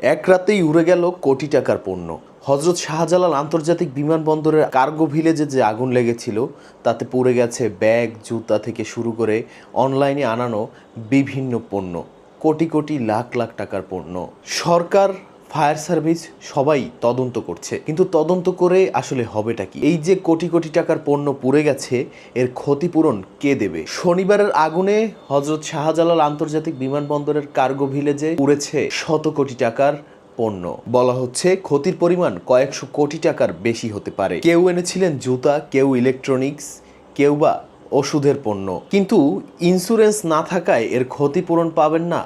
এক রাতেই উড়ে গেল কোটি টাকার পণ্য। হজরত শাহজালাল আন্তর্জাতিক বিমানবন্দরের কার্গো ভিলেজে যে আগুন লেগেছিল, তাতে পুড়ে গেছে ব্যাগ, জুতা থেকে শুরু করে অনলাইনে আনানো বিভিন্ন পণ্য। কোটি কোটি লাখ লাখ টাকার পণ্য। সরকার ফায়ার সার্ভিস সবাই তদন্ত করছে। কিন্তু তদন্ত করে আসলে হবেটা কি? এই যে কোটি কোটি টাকার পণ্য পুড়ে গেছে, এর ক্ষতিপূরণ কে দেবে? শনিবারের আগুনে হজরত শাহজালাল আন্তর্জাতিক বিমানবন্দরের কার্গো ভিলেজে পুড়েছে শত কোটি টাকার পণ্য। বলা হচ্ছে ক্ষতির পরিমাণ কয়েকশো কোটি টাকার বেশি হতে পারে। কেউ এনেছিলেন জুতা, কেউ ইলেকট্রনিক্স, কেউ বা ওষুধের পণ্য। কিন্তু ইন্স্যুরেন্স না থাকায় এর ক্ষতিপূরণ পাবেন না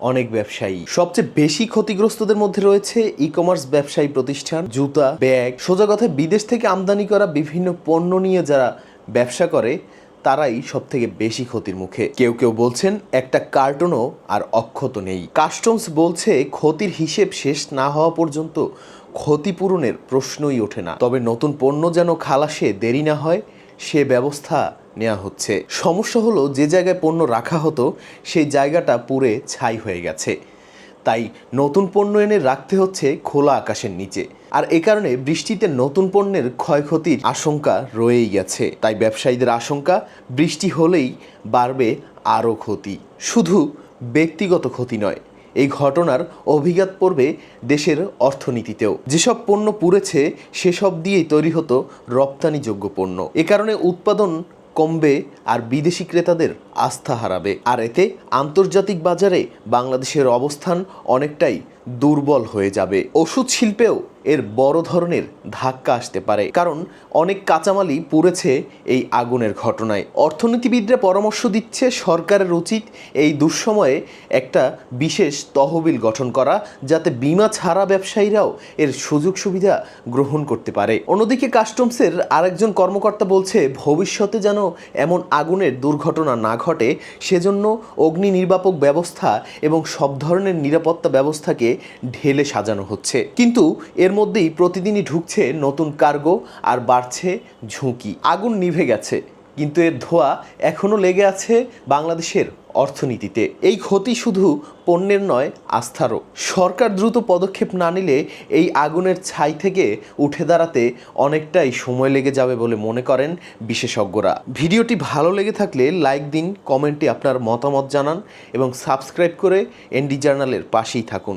অনেক ব্যবসায়ী। সবচেয়ে বেশি ক্ষতিগ্রস্তদের মধ্যে রয়েছে ই কমার্স ব্যবসায়ী প্রতিষ্ঠান, জুতা, ব্যাগ। সোজা কথায়, বিদেশ থেকে আমদানি করা বিভিন্ন পণ্য নিয়ে যারা ব্যবসা করে, তারাই সব থেকে বেশি ক্ষতির মুখে। কেউ কেউ বলছেন, একটা কার্টনও আর অক্ষত নেই। কাস্টমস বলছে, ক্ষতির হিসেব শেষ না হওয়া পর্যন্ত ক্ষতিপূরণের প্রশ্নই ওঠে না। তবে নতুন পণ্য যেন খালাসে দেরি না হয়, সে ব্যবস্থা নেওয়া হচ্ছে। সমস্যা হলো যে জায়গায় পণ্য রাখা হতো, সেই জায়গাটা পুড়ে ছাই হয়ে গেছে। তাই নতুন পণ্য এনে রাখতে হচ্ছে খোলা আকাশের নিচে। আর এ কারণে বৃষ্টিতে নতুন পণ্যের ক্ষয়ক্ষতির আশঙ্কা রয়েই গেছে। তাই ব্যবসায়ীদের আশঙ্কা, বৃষ্টি হলেই বাড়বে আরও ক্ষতি। শুধু ব্যক্তিগত ক্ষতি নয়, এই ঘটনার অভিঘাত পড়বে দেশের অর্থনীতিতেও। যেসব পণ্য পুড়েছে, সেসব দিয়েই তৈরি হতো রপ্তানিযোগ্য পণ্য। এ কারণে উৎপাদন কমবে আর বিদেশি ক্রেতাদের আস্থা হারাবে। আর এতে আন্তর্জাতিক বাজারে বাংলাদেশের অবস্থান অনেকটাই দুর্বল হয়ে যাবে। ওষুধ শিল্পেও এর বড় ধরনের ধাক্কা আসতে পারে। কারণ অনেক কাঁচামালই পুড়েছে এই আগুনের ঘটনায়। অর্থনীতিবিদরা পরামর্শ দিচ্ছে সরকারের উচিত এই দুঃসময়ে একটা বিশেষ তহবিল গঠন করা, যাতে বিমা ছাড়া ব্যবসায়ীরাও এর সুযোগ সুবিধা গ্রহণ করতে পারে। অন্যদিকে কাস্টমসের আরেকজন কর্মকর্তা বলছে, ভবিষ্যতে যেন এমন আগুনের দুর্ঘটনা না ঘটে, সেজন্য অগ্নি নির্বাপক ব্যবস্থা এবং সব ধরনের নিরাপত্তা ব্যবস্থাকে ঢেলে সাজানো হচ্ছে। কিন্তু এর মধ্যেই প্রতিদিনই ঢুকছে নতুন কার্গো আর বাড়ছে ঝুঁকি। আগুন নিভে গেছে, কিন্তু এর ধোয়া এখনও লেগে আছে বাংলাদেশের অর্থনীতিতে। এই ক্ষতি শুধু পণ্যের নয়, আস্থারও। সরকার দ্রুত পদক্ষেপ না নিলে এই আগুনের ছাই থেকে উঠে দাঁড়াতে অনেকটাই সময় লেগে যাবে বলে মনে করেন বিশেষজ্ঞরা। ভিডিওটি ভালো লেগে থাকলে লাইক দিন, কমেন্টে আপনার মতামত জানান এবং সাবস্ক্রাইব করে এনডি জার্নালের পাশেই থাকুন।